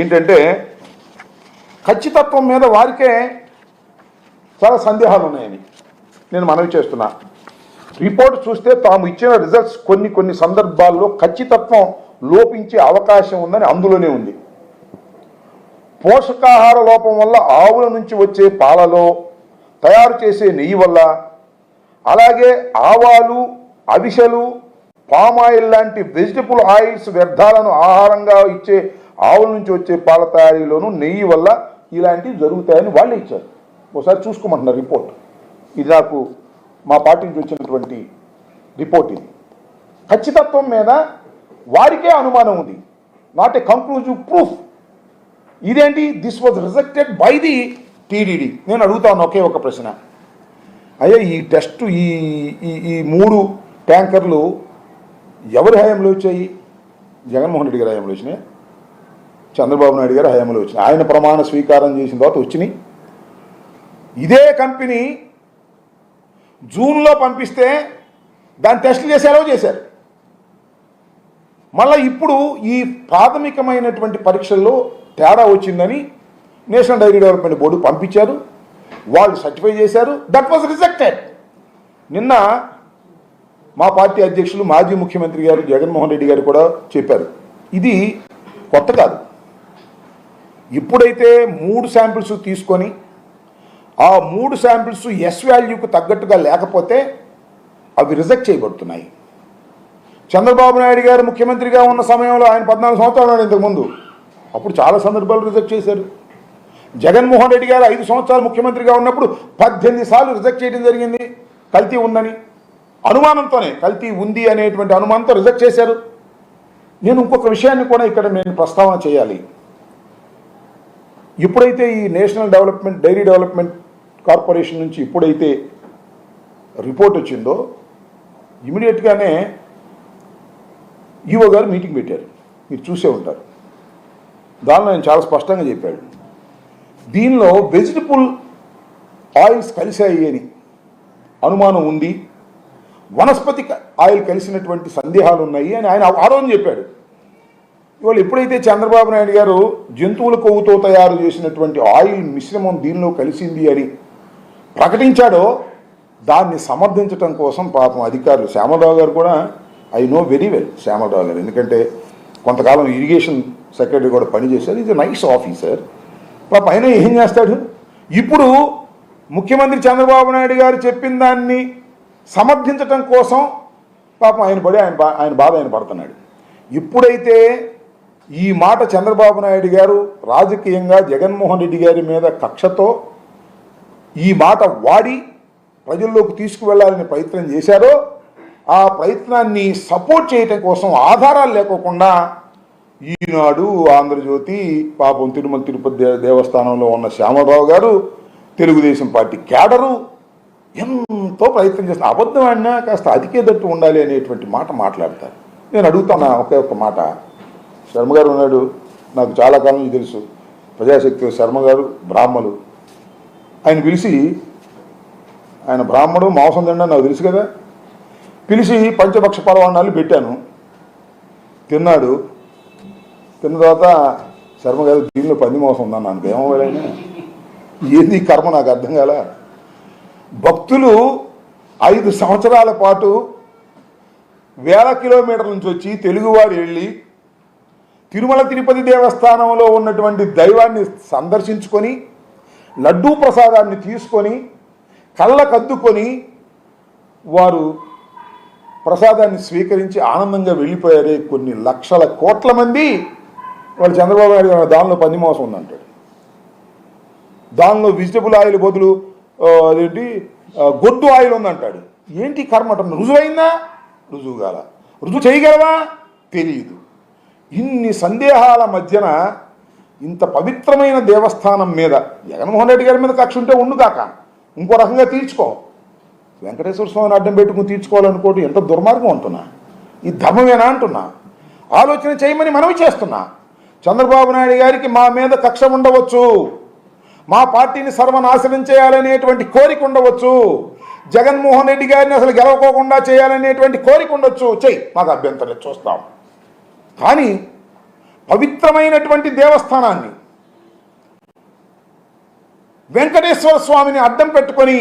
ఏంటంటే ఖచ్చితత్వం మీద వారికే చాలా సందేహాలు ఉన్నాయని నేను మనవి చేస్తున్నా. రిపోర్ట్ చూస్తే తాము ఇచ్చిన రిజల్ట్స్ కొన్ని కొన్ని సందర్భాల్లో ఖచ్చితత్వం లోపించే అవకాశం ఉందని అందులోనే ఉంది. పోషకాహార లోపం వల్ల ఆవుల నుంచి వచ్చే పాలలో తయారు చేసే నెయ్యి వల్ల అలాగే ఆవాలు అవిసెలు పామాయిల్ లాంటి వెజిటబుల్ ఆయిల్స్ వ్యర్థాలను ఆహారంగా ఇచ్చే ఆవుల నుంచి వచ్చే పాల తయారీలోనూ నెయ్యి వల్ల ఇలాంటివి జరుగుతాయని వాళ్ళే ఇచ్చారు. ఒకసారి చూసుకోమంటున్నారు రిపోర్ట్. ఇది నాకు మా పార్టీ నుంచి వచ్చినటువంటి రిపోర్ట్ ఇది. ఖచ్చితత్వం మీద వారికే అనుమానం ఉంది. నాట్ ఏ కంక్లూజివ్ ప్రూఫ్ ఇదేంటి? This was rejected by the TDD నేను అడుగుతాను ఒకే ఒక ప్రశ్న. అయ్యా ఈ టెస్ట్ ఈ ఈ ఈ మూడు ట్యాంకర్లు ఎవరి హయాంలో వచ్చాయి? జగన్మోహన్ రెడ్డి గారి హయాంలో వచ్చినాయి? చంద్రబాబు నాయుడు గారు హయాంలో వచ్చినాయి. ఆయన ప్రమాణ స్వీకారం చేసిన తర్వాత వచ్చినాయి. ఇదే కంపెనీ జూన్లో పంపిస్తే దాన్ని టెస్టులు చేశారో చేశారు. మళ్ళీ ఇప్పుడు ఈ ప్రాథమికమైనటువంటి పరీక్షల్లో తేడా వచ్చిందని నేషనల్ డైరీ డెవలప్మెంట్ బోర్డు పంపించారు. వాళ్ళు సర్టిఫై చేశారు. That was rejected. నిన్న మా పార్టీ అధ్యక్షులు మాజీ ముఖ్యమంత్రి గారు జగన్మోహన్ రెడ్డి గారు కూడా చెప్పారు. ఇది కొత్త కాదు. ఇప్పుడైతే మూడు శాంపిల్స్ తీసుకొని ఆ మూడు శాంపిల్స్ ఎస్ వాల్యూకు తగ్గట్టుగా లేకపోతే అవి రిజెక్ట్ చేయబడుతున్నాయి. చంద్రబాబు నాయుడు గారు ముఖ్యమంత్రిగా ఉన్న సమయంలో ఆయన పద్నాలుగు సంవత్సరాలు ఉన్నాడు ఇంతకుముందు అప్పుడు చాలా సందర్భాలు రిజెక్ట్ చేశారు. జగన్మోహన్ రెడ్డి గారు ఐదు సంవత్సరాలు ముఖ్యమంత్రిగా ఉన్నప్పుడు పద్దెనిమిది సార్లు రిజెక్ట్ చేయడం జరిగింది. కల్తీ ఉందని అనుమానంతోనే కల్తీ ఉంది అనేటువంటి అనుమానంతో రిజెక్ట్ చేశారు. నేను ఇంకొక విషయాన్ని కూడా ఇక్కడ నేను ప్రస్తావన చేయాలి. ఇప్పుడైతే ఈ national development dairy development corporation నుంచి ఇప్పుడైతే రిపోర్ట్ వచ్చిందో ఇమీడియట్గానే ఈవో గారు మీటింగ్ పెట్టారు. మీరు చూసే ఉంటారు. దానిలో ఆయన చాలా స్పష్టంగా చెప్పాడు. దీనిలో వెజిటబుల్ ఆయిల్స్ కలిశాయి అని అనుమానం ఉంది. వనస్పతి ఆయిల్ కలిసినటువంటి సందేహాలు ఉన్నాయి అని ఆయన ఆరోజు చెప్పాడు. ఇవాళ ఎప్పుడైతే చంద్రబాబు నాయుడు గారు జంతువుల కొవ్వుతో తయారు చేసినటువంటి ఆయిల్ మిశ్రమం దీనిలో కలిసింది అని ప్రకటించాడో దాన్ని సమర్థించటం కోసం పాపం అధికారులు శ్యామరావు గారు కూడా I know very well Shyamarao garu ఎందుకంటే కొంతకాలం ఇరిగేషన్ సెక్రటరీ కూడా పనిచేశారు ఇది నైస్ ఆఫీసర్ పాప ఆయన ఏం చేస్తాడు? ఇప్పుడు ముఖ్యమంత్రి చంద్రబాబు నాయుడు గారు చెప్పిన దాన్ని సమర్థించటం కోసం పాపం ఆయన పడి ఆయన బా- ఆయన బాధ ఆయన పడుతున్నాడు. ఇప్పుడైతే ఈ మాట చంద్రబాబు నాయుడు గారు రాజకీయంగా జగన్మోహన్ రెడ్డి గారి మీద కక్షతో ఈ మాట వాడి ప్రజల్లోకి తీసుకువెళ్ళాలని ప్రయత్నం చేశారో ఆ ప్రయత్నాన్ని సపోర్ట్ చేయటం కోసం ఆధారాలు లేకోకుండా ఈనాడు ఆంధ్రజ్యోతి పాపం తిరుమల తిరుపతి దేవస్థానంలో ఉన్న శ్యామరావు గారు తెలుగుదేశం పార్టీ క్యాడరు ఎంతో ప్రయత్నం చేసిన అబద్ధం ఆడినా కాస్త అతికేదట్టు ఉండాలి అనేటువంటి మాట మాట్లాడతారు. నేను అడుగుతాను ఒకే ఒక్క మాట? శర్మ గారు ఉన్నాడు. నాకు చాలా కాలం తెలుసు. ప్రజాశక్తి శర్మ గారు బ్రాహ్మలు. ఆయన పిలిచి ఆయన బ్రాహ్మడు మాంసం తిండా నాకు తెలుసు కదా. పిలిచి పంచపక్ష పరవాణాలు పెట్టాను. తిన్నాడు. తిన్న తర్వాత శర్మ గారు దీనిలో పంది మాంసం ఉందన్న నాకు ఏమవ్వాలైనా ఏంది కర్మ? నాకు అర్థం కాల. భక్తులు ఐదు సంవత్సరాల పాటు వేల కిలోమీటర్ల నుంచి వచ్చి తెలుగువారు వెళ్ళి తిరుమల తిరుపతి దేవస్థానంలో ఉన్నటువంటి దైవాన్ని సందర్శించుకొని లడ్డూ ప్రసాదాన్ని తీసుకొని కళ్ళకద్దుకొని వారు ప్రసాదాన్ని స్వీకరించి ఆనందంగా వెళ్ళిపోయారే కొన్ని లక్షల కోట్ల మంది. వాళ్ళు చంద్రబాబు నాయుడు గారు దానిలో పంది మోసం ఉందంటాడు. దానిలో వెజిటబుల్ ఆయిల్ బదులు అదేంటి గొడ్డు ఆయిల్ ఉందంటాడు. ఏంటి కర్మట రుజువైందా? రుజువు కాల. రుజువు చేయగలవా? తెలియదు. ఇన్ని సందేహాల మధ్యన ఇంత పవిత్రమైన దేవస్థానం మీద జగన్మోహన్ రెడ్డి గారి మీద కక్ష ఉంటే ఉండు కాక ఇంకో రకంగా తీర్చుకో. వెంకటేశ్వర స్వామిని అడ్డం పెట్టుకుని తీర్చుకోవాలనుకోవటం ఎంత దుర్మార్గం అంటున్నా. ఈ ధర్మమేనా అంటున్నా. ఆలోచన చేయమని మనవి చేస్తున్నా. చంద్రబాబు నాయుడు గారికి మా మీద కక్ష ఉండవచ్చు. మా పార్టీని సర్వనాశనం చేయాలనేటువంటి కోరిక ఉండవచ్చు. జగన్మోహన్ రెడ్డి గారిని అసలు గెలవకోకుండా చేయాలనేటువంటి కోరిక ఉండొచ్చు. చెయ్యి మాకు అభ్యంతరం చూస్తాం. కానీ పవిత్రమైనటువంటి దేవస్థానాన్ని వెంకటేశ్వర స్వామిని అడ్డం పెట్టుకొని